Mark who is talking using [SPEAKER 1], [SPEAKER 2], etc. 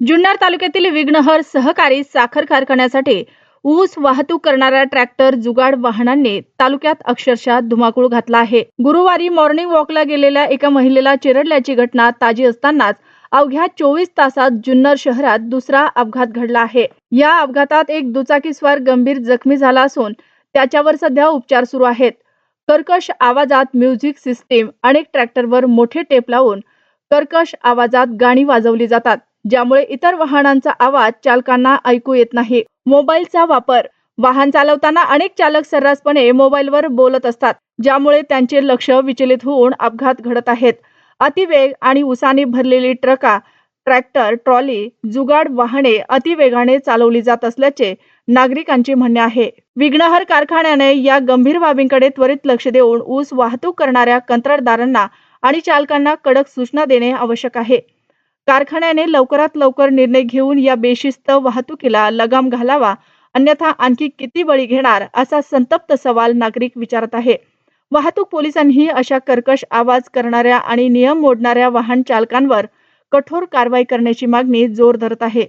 [SPEAKER 1] जुन्नर तालुक्यातील विघ्नहर सहकारी साखर कारखान्यासाठी ऊस वाहतूक करणाऱ्या ट्रॅक्टर जुगाड वाहनांनी तालुक्यात अक्षरशः धुमाकूळ घातला आहे. गुरुवारी मॉर्निंग वॉकला गेलेल्या एका महिलेला चिरडल्याची घटना ताजी असतानाच अवघ्या चोवीस तासात जुन्नर शहरात दुसरा अपघात घडला आहे. या अपघातात एक दुचाकीस्वार गंभीर जखमी झाला असून त्याच्यावर सध्या उपचार सुरू आहेत. कर्कश आवाजात म्युझिक सिस्टीम अनेक ट्रॅक्टरवर मोठे टेप लावून कर्कश आवाजात गाणी वाजवली जातात. ज्यामुळे इतर वाहनांचा आवाज चालकांना ऐकू येत नाही. मोबाईलचा वापर. वाहन चालवताना अनेक चालक सर्रासपणे मोबाईलवर बोलत असतात ज्यामुळे त्यांचे लक्ष विचलित होऊन अपघात घडत आहेत. अतिवेग आणि उसाने भरलेली ट्रका ट्रॅक्टर ट्रॉली जुगाड वाहने अतिवेगाने चालवली जात असल्याचे नागरिकांचे म्हणणे आहे. विघ्नहर कारखान्याने या गंभीर बाबींकडे त्वरित लक्ष देऊन ऊस वाहतूक करणाऱ्या कंत्राटदारांना आणि चालकांना कडक सूचना देणे आवश्यक आहे. कारखान्याने लवकरात लवकर निर्णय घेऊन या बेशिस्त वाहतुकीला लगाम घालावा अन्यथा आणखी किती बळी घेणार असा संतप्त सवाल नागरिक विचारत आहे. वाहतूक पोलिसांनीही अशा कर्कश आवाज करणाऱ्या आणि नियम मोडणाऱ्या वाहन चालकांवर कठोर कारवाई करण्याची मागणी जोर धरत आहे.